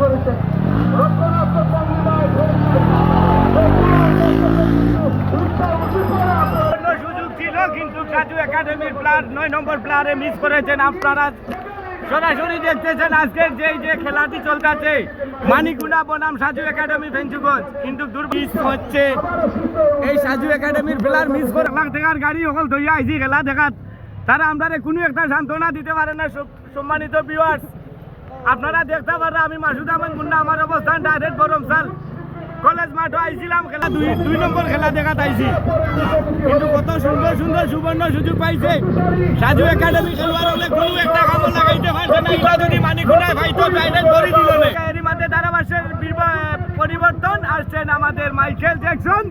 করেছেন রক্ষণাত্মক ভঙ্গিমায় সুযোগ ছিল, কিন্তু কাজু একাডেমির প্লেয়ার নয় নম্বর প্লেয়ারে মিস করেছেন আপনারা। সরাসরি দেখতেছেন আজকের যে যে খেলাটি চলতেছে। মানিকুনা বনাম সাজু একাডেমি ভেঞ্চুগঞ্জ। কিন্তু দুর্বিশ হচ্ছে এই সাজু একাডেমির প্লেয়ার মিস করে লাখ গাড়ি সকল ধইয়া আইছি খেলা দেখাত। তারা আমরা কোনো একটা সান্ত্বনা দিতে পারে না সম্মানিত ভিউয়ার্স আপনারা দেখতে পারেন, আমি মাসুদ মুন্না, আমার অবস্থান ডাইরেক্ট গরম সাল কলেজ মাঠে আইছিলাম, খেলা দুই দুই নম্বর খেলা দেখাত আইছি। কিন্তু কত সুন্দর সুন্দর সুবর্ণ সুযোগ পাইছে। সাজু একাডেমি খেলোয়াড় কোনো একটা এটা মধ্যে পরিবর্তন আসছেন আমাদের মাইকেল জ্যাকসন।